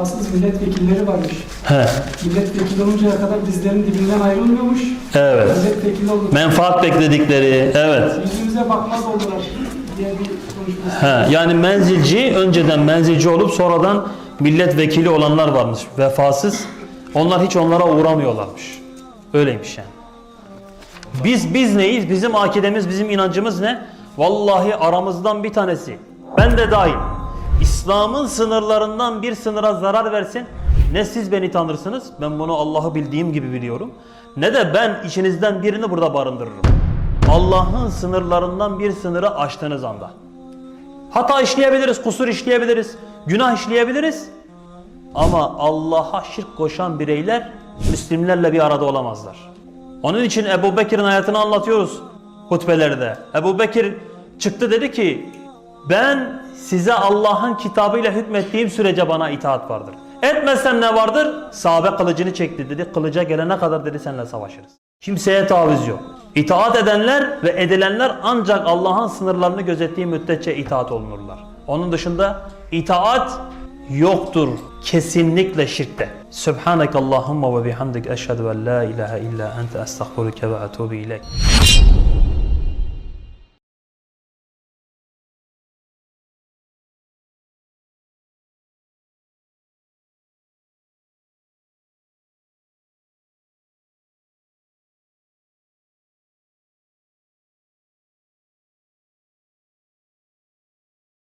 vefasız milletvekilleri varmış. He, Milletvekili oluncaya kadar dizlerin dibinden ayrılmıyormuş. evet. Milletvekili oldu. Menfaat bekledikleri, evet. Yüzümüze bakmaz oldular diye bir konuşması. He, yani menzilci, önceden menzilci olup sonradan milletvekili olanlar varmış. Vefasız. Onlar hiç onlara uğramıyorlarmış. Öyleymiş yani. Biz biz neyiz? Bizim akidemiz, bizim inancımız ne? Vallahi aramızdan bir tanesi. Ben de dahil. İslam'ın sınırlarından bir sınıra zarar versin. Ne siz beni tanırsınız. Ben bunu Allah'ı bildiğim gibi biliyorum. Ne de ben içinizden birini burada barındırırım. Allah'ın sınırlarından bir sınırı aştığınız anda. Hata işleyebiliriz, kusur işleyebiliriz, günah işleyebiliriz. Ama Allah'a şirk koşan bireyler Müslümanlarla bir arada olamazlar. Onun için Ebu Bekir'in hayatını anlatıyoruz hutbelerde. Ebu Bekir çıktı dedi ki ben size Allah'ın kitabıyla hükmettiğim sürece bana itaat vardır. Etmezsem ne vardır? Sahabe kılıcını çekti dedi. Kılıca gelene kadar dedi seninle savaşırız. Kimseye taviz yok. İtaat edenler ve edilenler ancak Allah'ın sınırlarını gözettiği müddetçe itaat olunurlar. Onun dışında itaat yoktur kesinlikle şirkte. Subhanak Allahumma ve bihamdik eşhedü en la ilahe illa ente estağfiruke ve etûbü ileyk.